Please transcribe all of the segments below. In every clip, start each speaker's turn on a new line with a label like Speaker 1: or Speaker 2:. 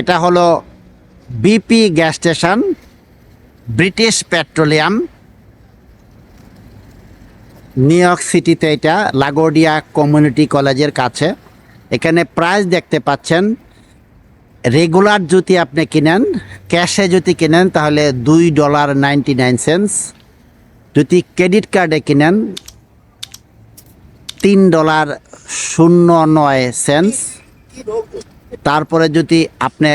Speaker 1: এটা হলো BP gas station British petroleum New York সিটিতে এটা লাগোডিয়া কমিউনিটি কলেজের কাছে। এখানে প্রাইস দেখতে পাচ্ছেন রেগুলার যদি আপনি কিনেন ক্যাশে যদি কিনেন, তাহলে দুই ডলার নাইনটি নাইন সেন্স যদি ক্রেডিট কার্ডে কিনেন, তিন ডলার শূন্য নয় সেন্টস। তারপরে যদি আপনি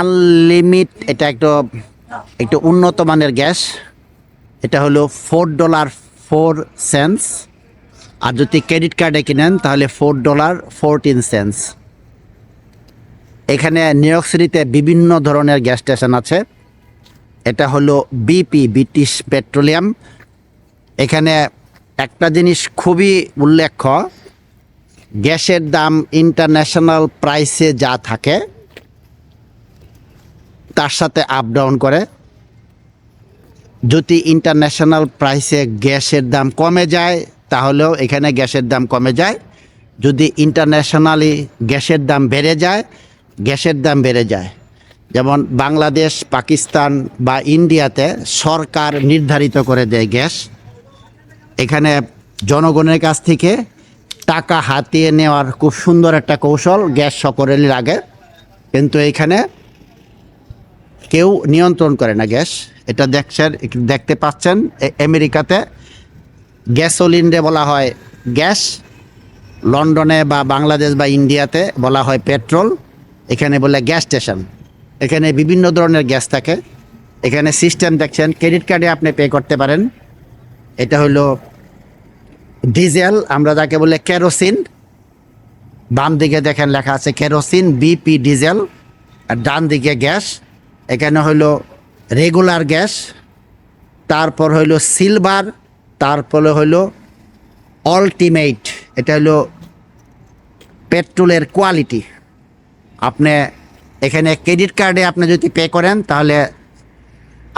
Speaker 1: আনলিমিট এটা একটু একটু উন্নত মানের গ্যাস, এটা হলো ফোর ডলার ফোর সেন্স আর যদি ক্রেডিট কার্ডে কিনেন, তাহলে ফোর ডলার ফোরটিন সেন্স এখানে নিউ ইয়র্ক সিটিতে বিভিন্ন ধরনের গ্যাস স্টেশন আছে। এটা হলো বিপি ব্রিটিশ পেট্রোলিয়াম এখানে একটা জিনিস খুবই উল্লেখ্য গ্যাসের দাম ইন্টারন্যাশনাল প্রাইসে যা থাকে, তার সাথে আপ ডাউন করে। যদি ইন্টারন্যাশনাল প্রাইসে গ্যাসের দাম কমে যায়, তাহলেও এখানে গ্যাসের দাম কমে যায়। যদি ইন্টারন্যাশনালি গ্যাসের দাম বেড়ে যায়, গ্যাসের দাম বেড়ে যায়। যেমন বাংলাদেশ, পাকিস্তান বা ইন্ডিয়াতে সরকার নির্ধারিত করে দেয় গ্যাস। এখানে জনগণের কাছ থেকে টাকা হাতিয়ে নেওয়ার খুব সুন্দর একটা কৌশল গ্যাস সকলেরই লাগে কিন্তু এইখানে কেউ নিয়ন্ত্রণ করে না গ্যাস। এটা দেখছেন, দেখতে পাচ্ছেন আমেরিকাতে গ্যাসোলিনরে বলা হয় গ্যাস, লন্ডনে বা বাংলাদেশ বা ইন্ডিয়াতে বলা হয় পেট্রোল, এখানে বলে গ্যাস স্টেশন। এখানে বিভিন্ন ধরনের গ্যাস থাকে। এখানে সিস্টেম দেখছেন, ক্রেডিট কার্ডে আপনি পে করতে পারেন। এটা হলো ডিজেল, আমরা যাকে বলে কেরোসিন, বাম দিকে দেখেন লেখা আছে কেরোসিন, বিপি ডিজেল, আর ডান দিকে গ্যাস, এখানে হলো রেগুলার গ্যাস, তারপর হইল সিলভার, তারপরে হইল অল্টিমেট এটা হলো পেট্রোলের কোয়ালিটি। আপনি এখানে ক্রেডিট কার্ডে আপনি যদি পে করেন, তাহলে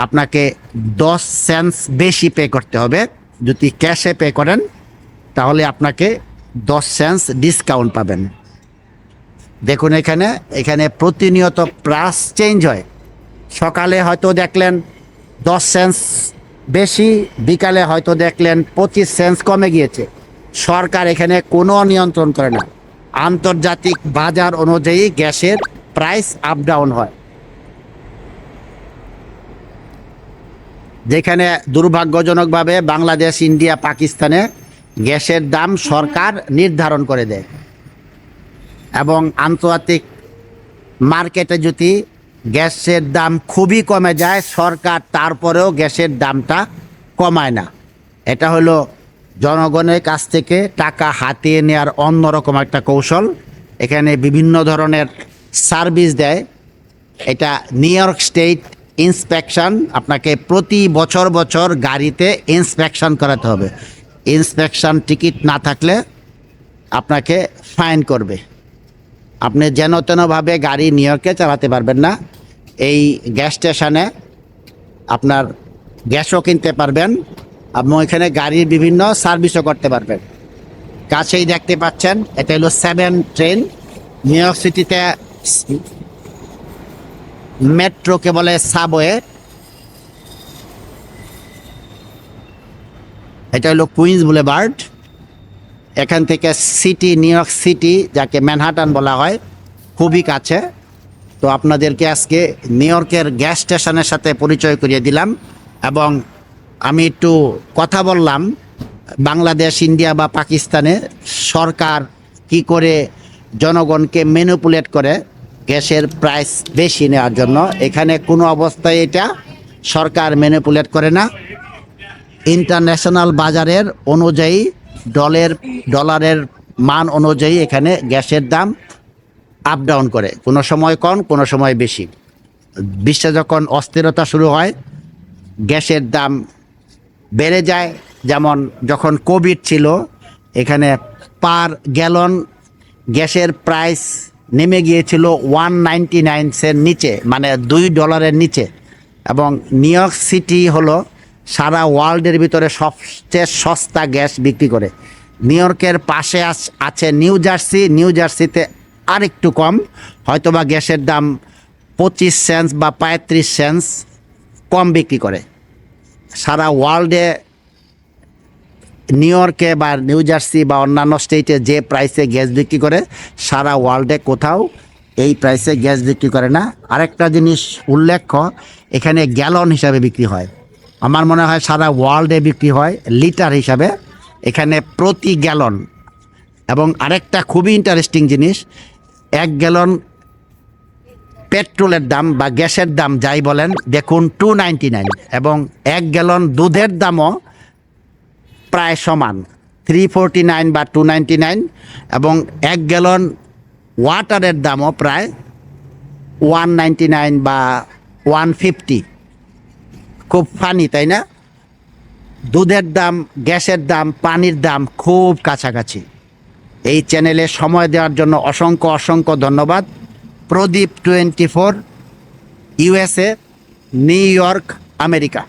Speaker 1: আপনাকে দশ সেন্টস বেশি পে করতে হবে। যদি ক্যাশে পে করেন তাহলে আপনাকে দশ সেন্স ডিসকাউন্ট পাবেন। দেখুন এখানে এখানে প্রতিনিয়ত প্রাইস চেঞ্জ হয়। সকালে হয়তো দেখলেন দশ সেন্স বেশি, বিকালে হয়তো দেখলেন পঁচিশ সেন্স কমে গিয়েছে। সরকার এখানে কোনো নিয়ন্ত্রণ করে না। আন্তর্জাতিক বাজার অনুযায়ী গ্যাসের প্রাইস আপ ডাউন হয়। যেখানে দুর্ভাগ্যজনকভাবে বাংলাদেশ, ইন্ডিয়া, পাকিস্তানে গ্যাসের দাম সরকার নির্ধারণ করে দেয়। এবং আন্তর্জাতিক মার্কেটে যদি গ্যাসের দাম খুবই কমে যায়, সরকার তারপরেও গ্যাসের দামটা কমায় না। এটা হলো জনগণের কাছ থেকে টাকা হাতিয়ে নেওয়ার অন্যরকম একটা কৌশল। এখানে বিভিন্ন ধরনের সার্ভিস দেয়। এটা নিউ ইয়র্ক স্টেট ইন্সপেকশন, আপনাকে প্রতি বছর বছর গাড়িতে ইন্সপেকশন করাতে হবে। ইন্সপেকশন টিকিট না থাকলে আপনাকে ফাইন করবে। আপনি যেন তেনভাবে গাড়ি নিউ ইয়র্কে চালাতে পারবেন না, এই গ্যাস স্টেশনে আপনার গ্যাসও কিনতে পারবেন এবং এখানে গাড়ির বিভিন্ন সার্ভিসও করতে পারবেন। কাছেই দেখতে পাচ্ছেন, এটা হলো সেভেন ট্রেন নিউ ইয়র্ক সিটিতে মেট্রোকে বলে সাবওয়ে এটা হলো কুইন্স বুলেভার্ড এখান থেকে সিটি, নিউ ইয়র্ক সিটি, যাকে ম্যানহাটান বলা হয়, খুবই কাছে। তো আপনাদেরকে আজকে নিউ ইয়র্কের গ্যাস স্টেশনের সাথে পরিচয় করিয়ে দিলাম এবং আমি একটু কথা বললাম বাংলাদেশ, ইন্ডিয়া বা পাকিস্তানে সরকার কি করে জনগণকে ম্যানিপুলেট করে গ্যাসের প্রাইস বেশি নেওয়ার জন্য। এখানে কোনো অবস্থায় এটা সরকার ম্যানিপুলেট করে না। ইন্টারন্যাশনাল বাজারের অনুযায়ী ডলের, ডলারের মান অনুযায়ী এখানে গ্যাসের দাম আপ ডাউন করে। কোনো সময় কম, কোনো সময় বেশি। বিশ্বে যখন অস্থিরতা শুরু হয়, গ্যাসের দাম বেড়ে যায়। যেমন যখন কোভিড ছিল, এখানে পার গ্যালন গ্যাসের প্রাইস নেমে গিয়েছিল ওয়ান নাইনটি নাইনসের নিচে মানে দুই ডলারের নিচে। এবং নিউ ইয়র্ক সিটি হলো সারা ওয়ার্ল্ডের ভিতরে সবচেয়ে সস্তা গ্যাস বিক্রি করে। নিউ ইয়র্কের পাশে আছ- নিউ জার্সি। নিউ জার্সিতে আরেকটু কম। হয়তোবা গ্যাসের দাম পঁচিশ সেন্স বা পঁয়ত্রিশ সেন্স কম বিক্রি করে। সারা ওয়ার্ল্ডে নিউ ইয়র্কে বা নিউ জার্সি বা অন্যান্য স্টেটে যে প্রাইসে গ্যাস বিক্রি করে, সারা ওয়ার্ল্ডে কোথাও এই প্রাইসে গ্যাস বিক্রি করে না। আরেকটা জিনিস উল্লেখ্য, এখানে গ্যালন হিসাবে বিক্রি হয়। আমার মনে হয় সারা ওয়ার্ল্ডে বিক্রি হয় লিটার হিসাবে। এখানে প্রতি গ্যালন এবং আরেকটা খুবই ইন্টারেস্টিং জিনিস, এক গ্যালন পেট্রোলের দাম বা গ্যাসের দাম যাই বলেন, দেখুন টু নাইনটি নাইন এবং এক গ্যালন দুধের দামও প্রায় সমান থ্রি ফোরটি নাইন বা টু নাইনটি নাইন এবং এক গ্যালন ওয়াটারের দামও প্রায় ওয়ান নাইনটি নাইন বা ওয়ান ফিফটি খুব ফানি তাই না? দুধের দাম, গ্যাসের দাম, পানির দাম খুব কাছাকাছি। এই চ্যানেলে সময় দেওয়ার জন্য অসংখ্য অসংখ্য ধন্যবাদ। Pradip twenty four USA New York America